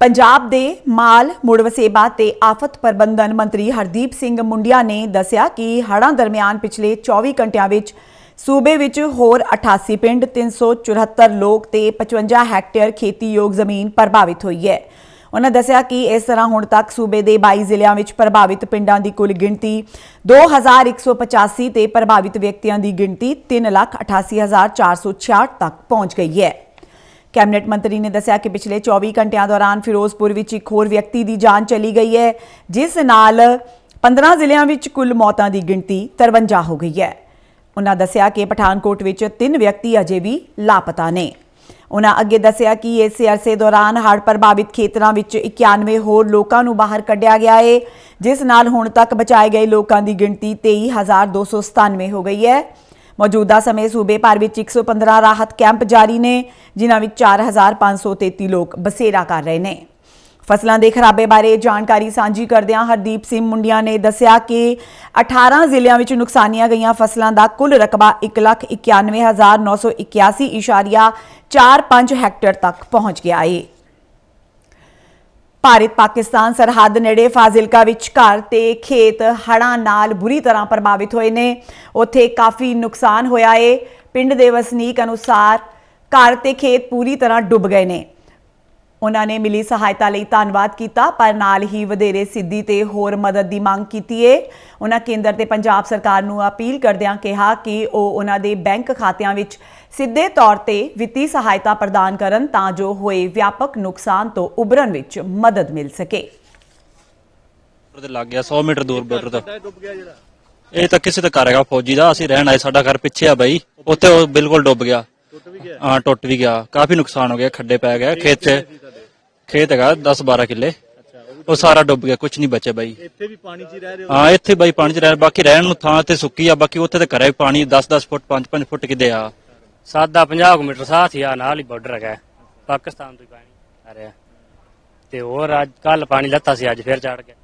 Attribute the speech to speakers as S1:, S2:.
S1: ਪੰਜਾਬ ਦੇ ਮਾਲ, ਮੁੜ ਵਸੇਬਾ ਤੇ ਆਫਤ ਪ੍ਰਬੰਧਨ ਮੰਤਰੀ ਹਰਦੀਪ ਸਿੰਘ ਮੁੰਡਿਆ ਨੇ ਦੱਸਿਆ ਕਿ ਹੜ੍ਹਾਂ ਦਰਮਿਆਨ ਪਿਛਲੇ 24 ਘੰਟਿਆਂ ਵਿੱਚ ਸੂਬੇ ਵਿੱਚ ਹੋਰ 88 ਪਿੰਡ 374 ਲੋਕ ਤੇ 55 ਹੈਕਟੇਅਰ ਖੇਤੀਯੋਗ ਜ਼ਮੀਨ ਪ੍ਰਭਾਵਿਤ ਹੋਈ ਹੈ। ਉਹਨਾਂ ਦੱਸਿਆ ਕਿ ਇਸ ਤਰ੍ਹਾਂ ਹੁਣ ਤੱਕ ਸੂਬੇ ਦੇ 22 ਜ਼ਿਲ੍ਹਿਆਂ ਵਿੱਚ ਪ੍ਰਭਾਵਿਤ ਪਿੰਡਾਂ ਦੀ ਕੁੱਲ ਗਿਣਤੀ 2185 ਤੇ ਪ੍ਰਭਾਵਿਤ ਵਿਅਕਤੀਆਂ ਦੀ ਗਿਣਤੀ 388466 ਤੱਕ ਪਹੁੰਚ ਗਈ ਹੈ। ਕੈਬਨਿਟ ਮੰਤਰੀ ਨੇ ਦੱਸਿਆ ਕਿ ਪਿਛਲੇ 24 ਘੰਟਿਆਂ ਦੌਰਾਨ ਫਿਰੋਜ਼ਪੁਰ ਵਿੱਚ ਇੱਕ ਹੋਰ ਵਿਅਕਤੀ ਦੀ ਜਾਨ ਚਲੀ ਗਈ ਹੈ, ਜਿਸ ਨਾਲ 15 ਜ਼ਿਲ੍ਹਿਆਂ ਵਿੱਚ ਕੁੱਲ ਮੌਤਾਂ ਦੀ ਗਿਣਤੀ 53 ਹੋ ਗਈ ਹੈ। ਉਹਨਾਂ ਦੱਸਿਆ ਕਿ ਪਠਾਨਕੋਟ ਵਿੱਚ ਤਿੰਨ ਵਿਅਕਤੀ ਅਜੇ ਵੀ ਲਾਪਤਾ ਨੇ। ਉਹਨਾਂ ਅੱਗੇ ਦੱਸਿਆ ਕਿ ਇਸ ਅਰਸੇ ਦੌਰਾਨ ਹੜ੍ਹ ਪ੍ਰਭਾਵਿਤ ਖੇਤਰਾਂ ਵਿੱਚ 91 ਹੋਰ ਲੋਕਾਂ ਨੂੰ ਬਾਹਰ ਕੱਢਿਆ ਗਿਆ ਹੈ, ਜਿਸ ਨਾਲ ਹੁਣ ਤੱਕ ਬਚਾਏ ਗਏ ਲੋਕਾਂ ਦੀ ਗਿਣਤੀ 23297 ਹੋ ਗਈ ਹੈ। ਮੌਜੂਦਾ ਸਮੇਂ ਸੂਬੇ ਭਰ ਵਿੱਚ 115 ਰਾਹਤ ਕੈਂਪ ਜਾਰੀ ਨੇ, ਜਿਨ੍ਹਾਂ ਵਿੱਚ 4533 ਲੋਕ ਬਸੇਰਾ ਕਰ ਰਹੇ ਨੇ। ਫਸਲਾਂ ਦੇ ਖਰਾਬੇ ਬਾਰੇ ਜਾਣਕਾਰੀ ਸਾਂਝੀ ਕਰਦਿਆਂ ਹਰਦੀਪ ਸਿੰਘ ਮੁੰਡਿਆਂ ਨੇ ਦੱਸਿਆ ਕਿ 18 ਜ਼ਿਲ੍ਹਿਆਂ ਵਿੱਚ ਨੁਕਸਾਨੀਆਂ ਗਈਆਂ ਫਸਲਾਂ ਦਾ ਕੁੱਲ ਰਕਬਾ 191981.45 ਹੈਕਟੇਅਰ ਤੱਕ ਪਹੁੰਚ ਗਿਆ ਹੈ ਭਾਰਤ ਪਾਕਿਸਤਾਨ ਸਰਹੱਦ ਨੇੜੇ ਫਾਜ਼ਿਲਕਾ ਵਿੱਚ ਘਰ ਤੇ ਖੇਤ ਹੜ੍ਹਾਂ ਨਾਲ ਬੁਰੀ ਤਰ੍ਹਾਂ ਪ੍ਰਭਾਵਿਤ ਹੋਏ ਨੇ। ਉੱਥੇ ਕਾਫੀ ਨੁਕਸਾਨ ਹੋਇਆ ਏ। ਪਿੰਡ ਦੇ ਵਸਨੀਕ ਅਨੁਸਾਰ ਘਰ ਤੇ ਖੇਤ ਪੂਰੀ ਤਰ੍ਹਾਂ ਡੁੱਬ ਗਏ ਨੇ। ਉਹਨਾਂ ਨੇ ਮਿਲੀ ਸਹਾਇਤਾ ਲਈ ਧੰਨਵਾਦ ਕੀਤਾ, ਪਰ ਨਾਲ ਹੀ ਵਧੇਰੇ ਸਿੱਧੀ ਤੇ ਹੋਰ ਮਦਦ ਦੀ ਮੰਗ ਕੀਤੀ ਏ। ਉਹਨਾਂ ਕੇਂਦਰ ਤੇ ਪੰਜਾਬ ਸਰਕਾਰ ਨੂੰ ਅਪੀਲ ਕਰਦਿਆਂ ਕਿਹਾ ਕਿ ਉਹ ਉਹਨਾਂ ਦੇ ਬੈਂਕ ਖਾਤਿਆਂ ਵਿੱਚ ਸਿੱਧੇ ਤੌਰ ਤੇ ਵਿੱਤੀ ਸਹਾਇਤਾ ਪ੍ਰਦਾਨ ਕਰਨ ਤਾਂ ਜੋ ਹੋਏ ਵਿਆਪਕ ਨੁਕਸਾਨ ਤੋਂ ਉਬਰਨ ਵਿੱਚ ਮਦਦ ਮਿਲ ਸਕੇ।
S2: ਤੇ ਲੱਗ ਗਿਆ 100 ਮੀਟਰ ਦੂਰ ਬਾਰਡਰ ਤੋਂ। ਇਹ ਤਾਂ ਕਿਸੇ ਦਾ ਘਰ ਹੈਗਾ ਫੌਜੀ ਦਾ, ਅਸੀਂ ਰਹਿਣ ਆਏ, ਸਾਡਾ ਘਰ ਪਿੱਛੇ ਆ ਬਾਈ। ਉੱਥੇ ਉਹ ਬਿਲਕੁਲ ਡੁੱਬ ਗਿਆ। ਹਾਂ ਟੁੱਟ ਵੀ ਗਿਆ। ਕਾਫੀ ਨੁਕਸਾਨ ਹੋ ਗਿਆ ਖੱਡੇ ਪੈ ਗਏ ਖੇਤ 'ਚ। ਖੇਤ ਹੈਗਾ 10 12 ਕਿੱਲੇ। ਉਹ ਸਾਰਾ ਡੁੱਬ ਗਿਆ ਕੁਝ ਨਹੀਂ ਬਚਿਆ ਬਾਈ।
S3: ਇੱਥੇ ਵੀ ਪਾਣੀ 'ਚ ਹੀ ਰਹਿ ਰਹੇ ਹੋ?
S2: ਹਾਂ ਇੱਥੇ ਬਾਈ ਪਾਣੀ 'ਚ ਰਹਿ ਬਾਕੀ ਰਹਿਣ ਨੂੰ ਥਾਂ ਤੇ ਸੁੱਕੀ ਆ ਬਾਕੀ ਉੱਥੇ ਤੇ ਘਰੇ ਵੀ ਪਾਣੀ 10 10 ਫੁੱਟ 5 5 ਫੁੱਟ ਕਿਦੇ ਆ।
S4: ਸਾਦਾ 50 ਕੁ ਮੀਟਰ ਸਾਥ ਹੀ ਆ ਨਾਲ ਹੀ ਬਾਰਡਰ ਹੈਗਾ। ਪਾਕਿਸਤਾਨ ਤੋਂ ਹੀ ਪਾਣੀ ਆ ਰਿਹਾ। ਤੇ ਹੋਰ ਅੱਜ ਕੱਲ ਪਾਣੀ ਲੱਤਾ ਸੀ ਅੱਜ ਫਿਰ ਚੜ ਗਿਆ।